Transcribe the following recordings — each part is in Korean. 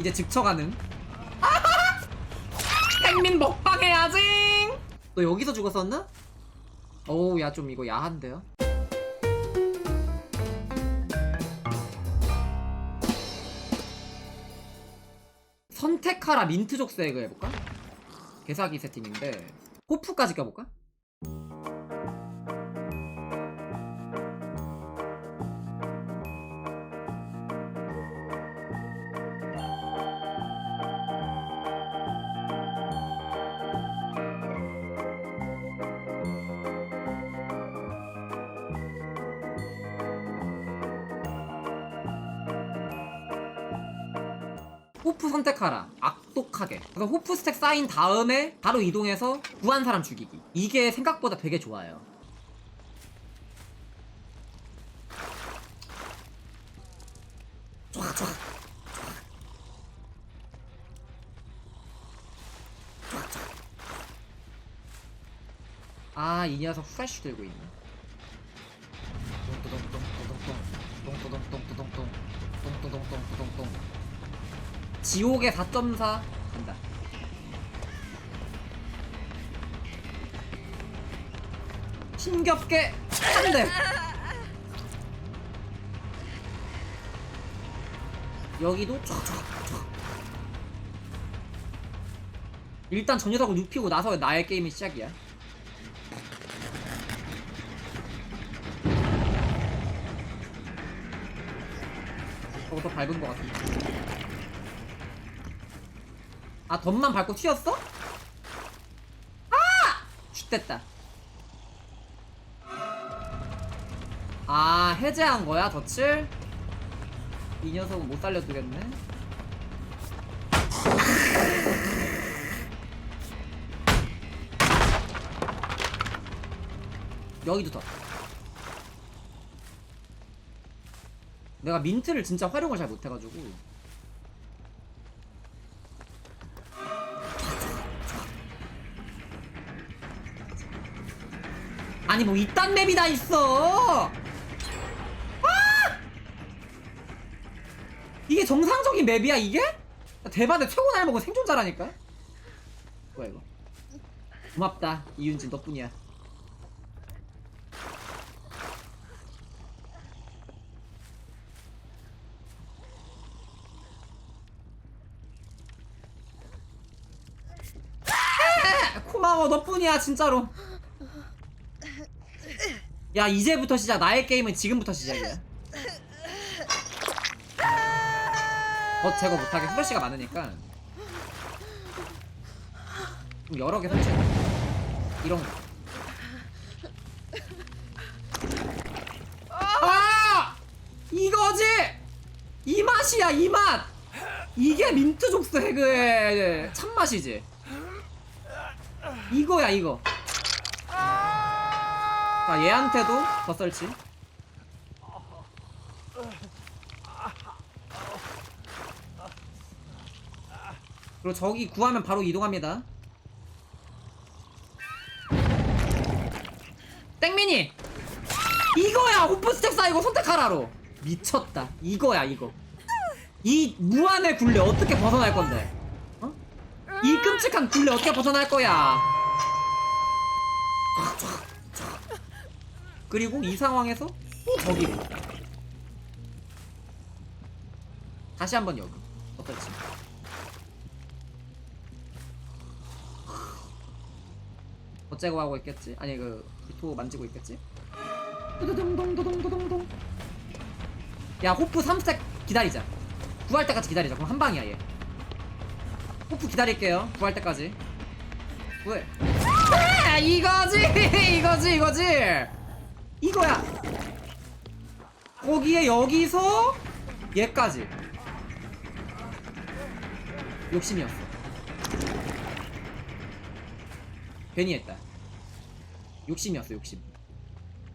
이제 즉처가는 생민 먹방 해야지 너 여기서 죽었었나? 어우 야 좀 이거 야한데요? 선택하라 민트족 세그 해볼까? 개사기 세팅인데 호프까지 껴볼까? 호프 선택하라. 악독하게. 그래서 호프 스택 쌓인 다음에 바로 이동해서 구한 사람 죽이기. 이게 생각보다 되게 좋아요. 좋아. 아, 이 녀석 프레쉬 들고 있네. 지옥의 4.4 간다. 힘겹게 한 대. 여기도 쫙쫙쫙. 일단 전 녀석을 눕히고 나서 나의 게임이 시작이야. 저거 더 밟은 것 같은데. 아 덤만 밟고 튀었어? 아! 쉿됐다 아 해제한 거야 덫을? 이 녀석은 못 살려두겠네 여기도 더 내가 민트를 진짜 활용을 잘 못해가지고 아니 뭐 이딴 맵이 다 있어. 아! 이게 정상적인 맵이야 이게? 대박에 최고 날 먹은 생존자라니까. 뭐야 이거? 고맙다 이윤진 덕분이야. 아, 고마워 덕분이야 진짜로 야 이제부터 시작. 나의 게임은 지금부터 시작이야. 어 제거 못하게 후레쉬가 많으니까. 좀 여러 개 설치해. 이런 거. 아! 이거지! 이 맛이야 이 맛! 이게 민트 족스 해그의 참맛이지. 이거야 이거 자 얘한테도 더 설치 그리고 저기 구하면 바로 이동합니다. 땡민이! 이거야! 호프스택 쌓이고 선택하라로! 미쳤다. 이거야 이거. 이 무한의 굴레 어떻게 벗어날 건데? 어? 이 끔찍한 굴레 어떻게 벗어날 거야 그리고 이 상황에서 또 저기로 다시 한번 여기. 어떨지 어째고 하고 있겠지? 아니 그 비토 만지고 있겠지? 두두둥동두둥두둥동 야 호프 3스택 기다리자. 구할 때까지 기다리자. 그럼 한 방이야 얘. 호프 기다릴게요. 구할 때까지. 왜? 아, 이거지! 이거지 이거지 이거야. 거기에 여기서 얘까지. 욕심이었어. 괜히 했다. 욕심이었어 욕심.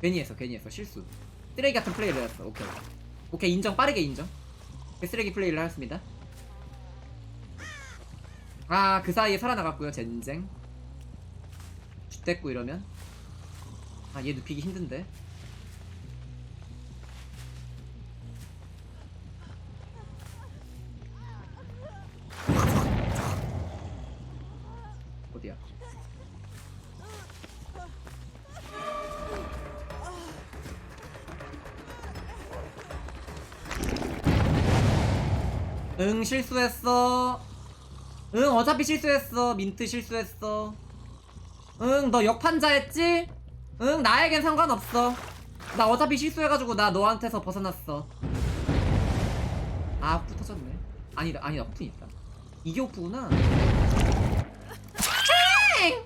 괜히 했어 괜히 했어. 실수. 쓰레기 같은 플레이를 했어. 오케이. 오케이 인정. 빠르게 인정. 그 쓰레기 플레이를 하였습니다. 아 그 사이에 살아나갔고요 젠쟁. 됐고 이러면 아 얘 눕히기 힘든데. 어디야? 응 실수했어. 응 어차피 실수했어. 민트 실수했어. 응 너 역판자 했지? 응 나에겐 상관없어. 나 어차피 실수해가지고 나 너한테서 벗어났어. 아 호프 터졌네. 아니다 아니다 호프 있다. 이게 호프구나. 엥!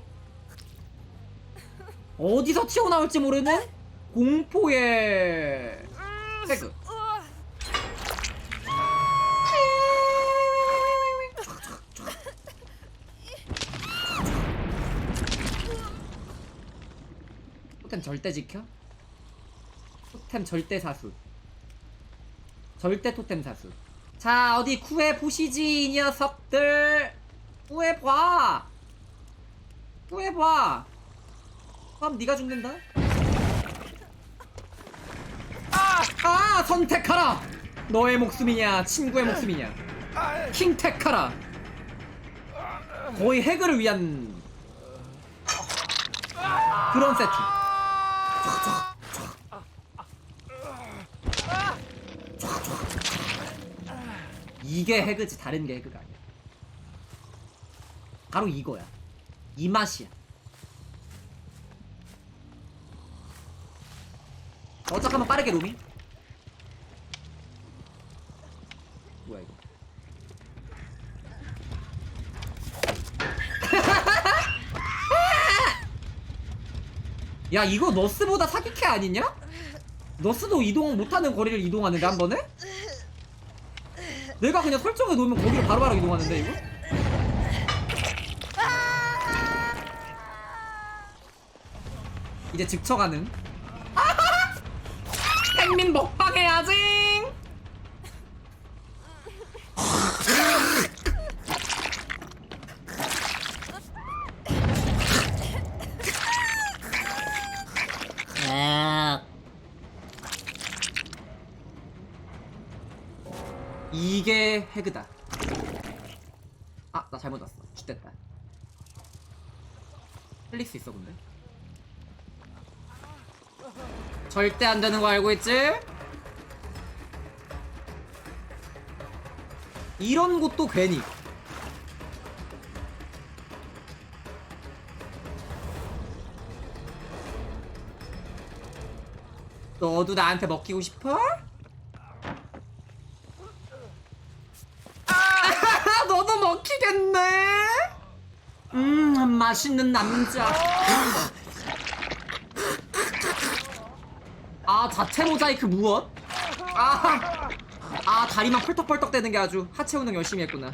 어디서 튀어나올지 모르는 공포의 태그 토템 절대 지켜? 토템 절대 사수. 절대 토템 사수. 자 어디 구해 보시지 이 녀석들. 구해봐. 구해봐. 그럼 네가 죽는다? 아 선택하라! 너의 목숨이냐 친구의 목숨이냐? 킹택하라! 거의 해그를 위한 그런 세팅 이게 해그지 다른 게 해그가 아니야. 바로 이거야. 이 맛이야. 어 잠깐만 빠르게 로밍 뭐야 이거 야 이거 너스보다 사기캐 아니냐? 너스도 이동 못하는 거리를 이동하는데 한 번에? 내가 그냥 설정해 놓으면 거기로 바로바로 이동하는데 이거? 이제 직처 가능 생민 먹방 해야지 이게 해그다. 아 나 잘못 왔어. 죽됐다. 플릭스 있어 근데. 절대 안 되는 거 알고 있지? 이런 것도 괜히. 너도 나한테 먹히고 싶어? 아, 너도 먹히겠네? 음, 맛있는 남자. 아, 자체 모자이크 무엇? 아, 아, 다리만 펄떡펄떡 대는 게 아주 하체 운동 열심히 했구나.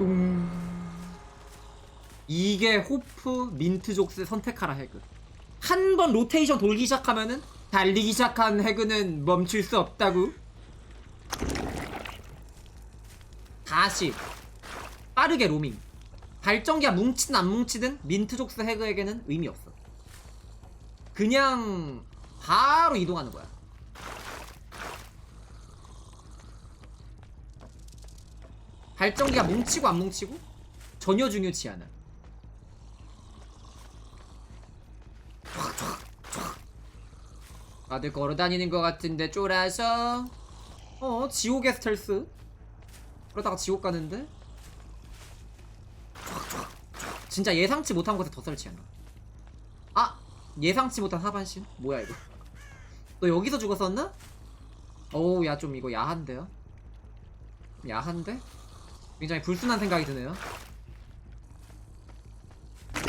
음. 이게 호프 민트족스 선택하라 해그. 한 번 로테이션 돌기 시작하면은 달리기 시작한 해그는 멈출 수 없다고. 다시 빠르게 로밍. 발전기가 뭉치든 안 뭉치든 민트족스 해그에게는 의미 없어. 그냥 바로 이동하는 거야. 발전기가 뭉치고 안 뭉치고 전혀 중요치 않아. 다들 걸어다니는 것 같은데 쫄아서 어 지옥의 스텔스 그러다가 지옥 가는데 진짜 예상치 못한 곳에 더 설치한다 아 예상치 못한 하반신 뭐야 이거 너 여기서 죽었었나? 어우 야 좀 이거 야한데요 야한데? 굉장히 불순한 생각이 드네요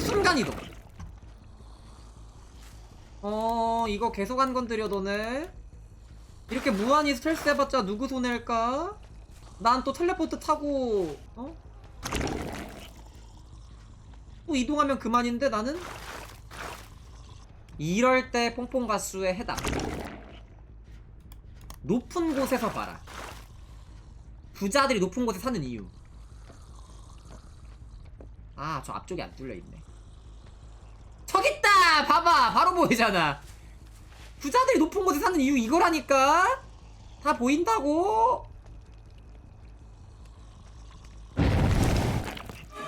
순간이동 어 이거 계속 안 건드려 너네 이렇게 무한히 스트레스 해봤자 누구 손해일까? 난 또 텔레포트 타고 어? 또 이동하면 그만인데 나는? 이럴 때 뽕뽕 가수의 해답 높은 곳에서 봐라 부자들이 높은 곳에 사는 이유 아 저 앞쪽에 안 뚫려있네 저기 있다! 봐봐! 바로 보이잖아. 부자들이 높은 곳에 사는 이유 이거라니까? 다 보인다고?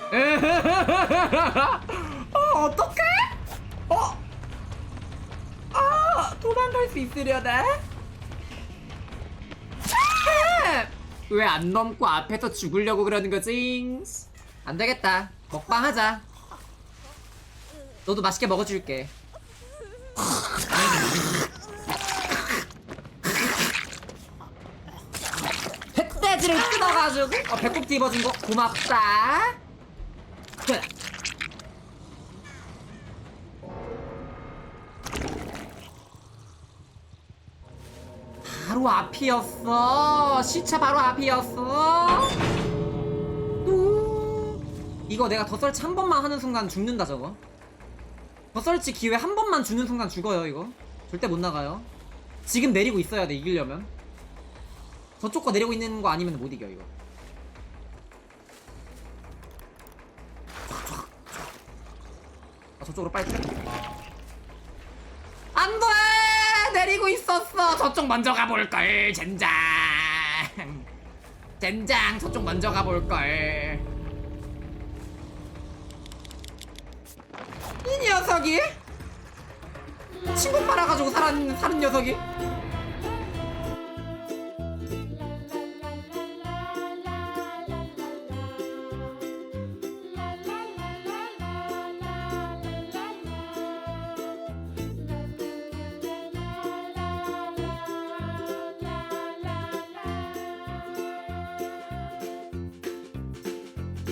어, 어떡해? 어? 아, 도망갈 수 있으려나? 왜 안 넘고 앞에서 죽으려고 그러는 거지? 안 되겠다. 먹방 하자. 너도 맛있게 먹어줄게. 흑돼지를 뜯어가지고 어, 배꼽 뒤집어진 거 고맙다. 바로 앞이었어. 시차 바로 앞이었어. 또 이거 내가 더 설치 한 번만 하는 순간 죽는다 저거. 더 설치 기회 한 번만 주는 순간 죽어요 이거. 절대 못 나가요. 지금 내리고 있어야 돼 이기려면. 저쪽 거 내리고 있는 거 아니면 못 이겨 이거. 아, 저쪽으로 빨리. 내리고 있었어. 저쪽 먼저 가볼 걸. 젠장. 젠장. 저쪽 먼저 가볼 걸. 이 녀석이 친구 빨아가지고 살았 사는 녀석이